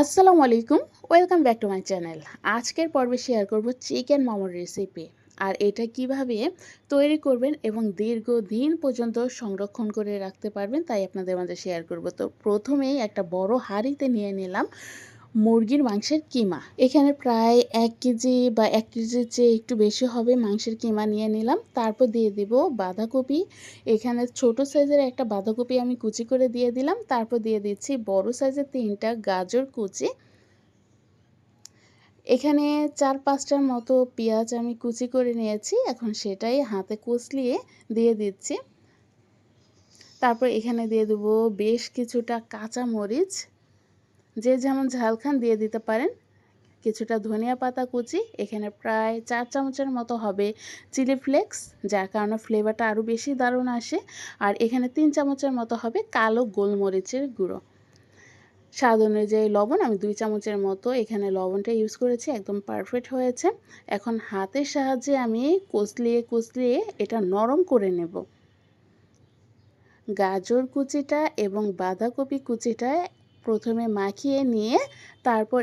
আসসালামু আলাইকুম, welcome back to my channel. আজকের পর্বে শেয়ার করব চিকেন মোমোর রেসিপি আর এটা কীভাবে তৈরি করবেন এবং দীর্ঘদিন পর্যন্ত সংরক্ষণ করে রাখতে পারবেন, তাই আপনাদের মাঝে শেয়ার করব। তো প্রথমেই একটা বড় হাঁড়িতে নিয়ে নিলাম মুরগির মাংসের কিমা। এখানে প্রায় এক কেজি বা এক কেজির চেয়ে একটু বেশি হবে মাংসের কিমা নিয়ে নিলাম। তারপর দিয়ে দিব বাঁধাকপি। এখানে ছোট সাইজের একটা বাঁধাকপি আমি কুচি করে দিয়ে দিলাম। তারপর দিয়ে দিচ্ছি বড় সাইজের তিনটা গাজর কুচি। এখানে চার পাঁচটার মতো পেঁয়াজ আমি কুচি করে নিয়েছি। এখন সেটাই হাতে কুচলিয়ে দিয়ে দিচ্ছি। তারপর এখানে দিয়ে দেবো বেশ কিছুটা কাঁচা মরিচ যে যেমন ঝাল খান দিয়ে দিতে পারেন। কিছুটা ধনিয়া পাতা কুচি, এখানে প্রায় চার চামচের মতো হবে চিলি ফ্লেক্স, যার কারণে ফ্লেভারটা আরও বেশি দারুণ আসে। আর এখানে তিন চামচের মতো হবে কালো গোলমরিচের গুঁড়ো। স্বাদ অনুযায়ী লবণ, আমি দুই চামচের মতো এখানে লবণটা ইউজ করেছি, একদম পারফেক্ট হয়েছে। এখন হাতের সাহায্যে আমি কচলিয়ে কচলিয়ে এটা নরম করে নেব। গাজর কুচিটা এবং বাঁধাকপি কুচিটা প্রথমে মাখিয়ে নিয়ে তারপর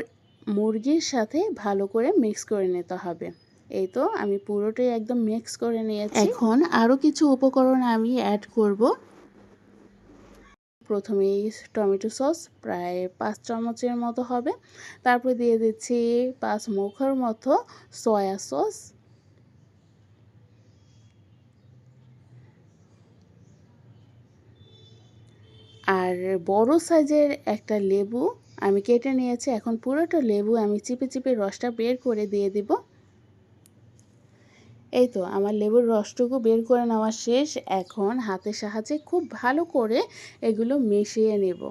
মুরগির সাথে ভালো করে মিক্স করে নিতে হবে। এই তো আমি পুরোটাই একদম মিক্স করে নিয়েছি। এখন আরও কিছু উপকরণ আমি অ্যাড করব। প্রথমেই টমেটো সস প্রায় পাঁচ চামচের মতো হবে। তারপর দিয়ে দিচ্ছি পাঁচ মুখের মতো সয়া সস আর বড় সাইজের একটা লেবু আমি কেটে নিয়েছি। এখন পুরোটা লেবু আমি চিপে চিপে রসটা বের করে দিয়ে দিব। এই তো, আমার লেবুর রসটুকু বের করে নেওয়া শেষ। এখন হাতের সাহায্যে খুব ভালো করে এগুলো মিশিয়ে নেব।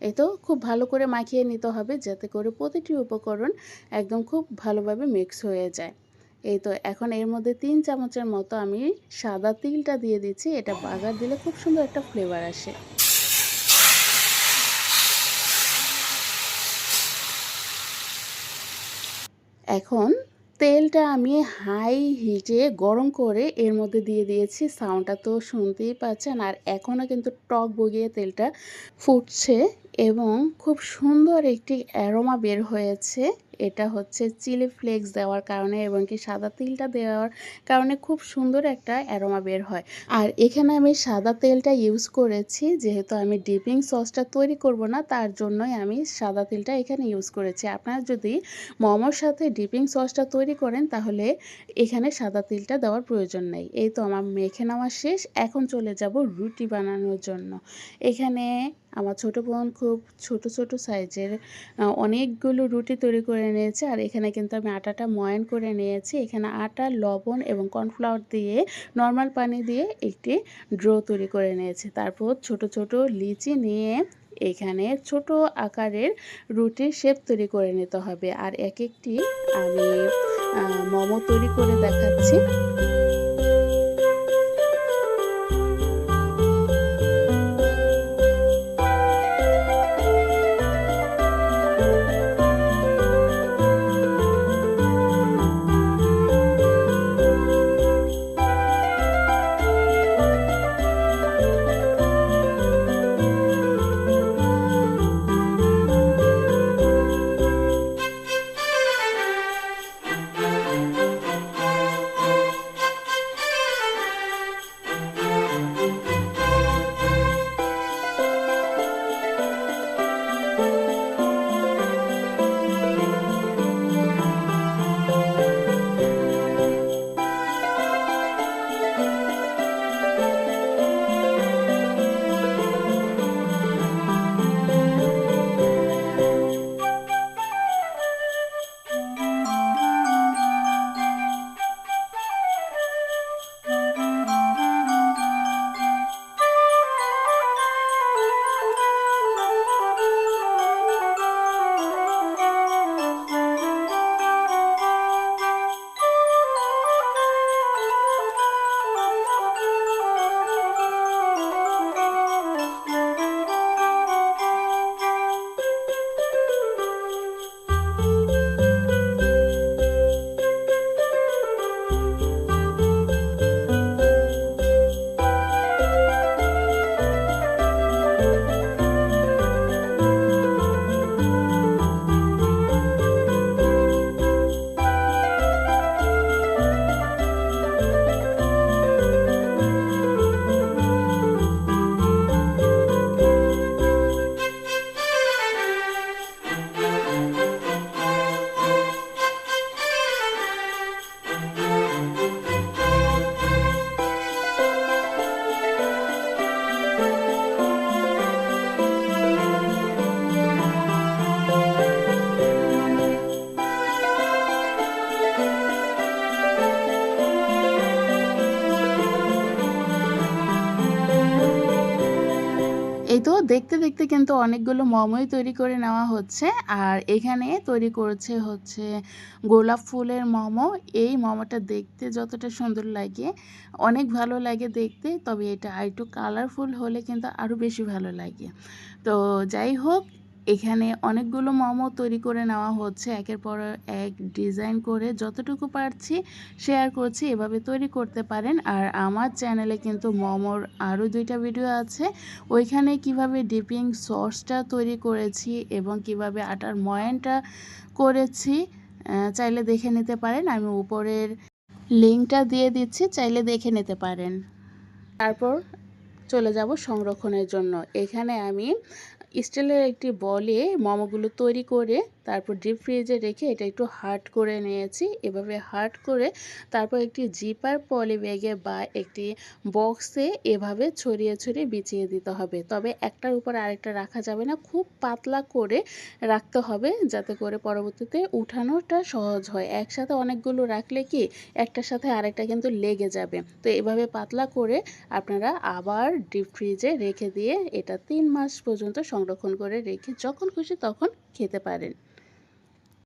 এই তো, খুব ভালো করে মাখিয়ে নিতে হবে যাতে করে প্রতিটি উপকরণ একদম খুব ভালোভাবে মিক্স হয়ে যায়। এই তো এখন এর মধ্যে তিন চামচের মতো আমি সাদা তিলটা দিয়ে দিচ্ছি। এটা বাগার দিলে খুব সুন্দর একটা ফ্লেভার আসে। এখন তেলটা আমি হাই হিটে গরম করে এর মধ্যে দিয়ে দিয়েছি। সাউন্ডটা তো শুনতেই পাচ্ছেন আর এখনও কিন্তু টক বগিয়ে তেলটা ফুটছে এবং খুব সুন্দর একটি অ্যারোমা বের হয়েছে। এটা হচ্ছে চিলি ফ্লেক্স দেওয়ার কারণে এবং কি সাদা তিলটা দেওয়ার কারণে খুব সুন্দর একটা অ্যারোমা বের হয়। আর এখানে আমি সাদা তেলটা ইউজ করেছি, যেহেতু আমি ডিপিং সসটা তৈরি করব না, তার জন্যই আমি সাদা তেলটা এখানে ইউজ করেছি। আপনারা যদি মোমোর সাথে ডিপিং সসটা তৈরি করেন, তাহলে এখানে সাদা তিলটা দেওয়ার প্রয়োজন নেই। এই তো আমার মেখে নেওয়া শেষ। এখন চলে যাব রুটি বানানোর জন্য। এখানে আমার ছোট বোন খুব ছোট ছোট সাইজের অনেকগুলো রুটি তৈরি করে নিয়েছে। আর এখানে কিন্তু আমি আটাটা ময়ান করে নিয়েছি। এখানে আটা, লবণ এবং কর্নফ্লাওয়ার দিয়ে, নর্মাল পানি দিয়ে একটি ড্রো তৈরি করে নিয়েছি। তারপর ছোট ছোট লিচি নিয়ে এখানে ছোট আকারের রুটির শেপ তৈরি করে নিতে হবে। আর এক একটি আমি মোমো তৈরি করে দেখাচ্ছি। তো দেখতে, দেখতে কিন্তু অনেকগুলো মমই তৈরি করে নেওয়া হচ্ছে। আর এখানে তৈরি করছে হচ্ছে গোলাপ ফুলের মমো এই মমোটা দেখতে যতটা সুন্দর লাগে, অনেক ভালো লাগে দেখতে। তবে এটা আরেকটু কালারফুল হলে কিন্তু আরও বেশি ভালো লাগে। তো যাই হোক এখানে অনেকগুলো মোমো তৈরি করে নেওয়া হচ্ছে। একের পর এক ডিজাইন করে যতটুকু পারছি শেয়ার করছি, এভাবে তৈরি করতে পারেন। আর আমার চ্যানেলে কিন্তু মোমোর আরও দুইটা ভিডিও আছে। ওইখানে কীভাবে ডিপিং সসটা তৈরি করেছি এবং কীভাবে আটার ময়ানটা করেছি চাইলে দেখে নিতে পারেন। আমি উপরের লিঙ্কটা দিয়ে দিচ্ছি, চাইলে দেখে নিতে পারেন। তারপর চলে যাব সংরক্ষণের জন্য। এখানে আমি স্টিলের একটি বলে মোমোগুলো তৈরি করে তারপর ডিপ ফ্রিজে রেখে এটা একটু হার্ড করে নিয়েছি। এভাবে হার্ড করে তারপর একটি জিপার পলি ব্যাগে বা একটি বক্সে এভাবে ছড়িয়ে ছড়িয়ে বিছিয়ে দিতে হবে। তবে একটার উপর আরেকটা রাখা যাবে না, খুব পাতলা করে রাখতে হবে যাতে করে পরবর্তীতে উঠানোটা সহজ হয়। একসাথে অনেকগুলো রাখলে কি একটার সাথে আরেকটা কিন্তু লেগে যাবে। তো এভাবে পাতলা করে আপনারা আবার ডিপ ফ্রিজে রেখে দিয়ে এটা তিন মাস পর্যন্ত সংরক্ষণ করে রেখে যখন খুশি তখন খেতে পারেন।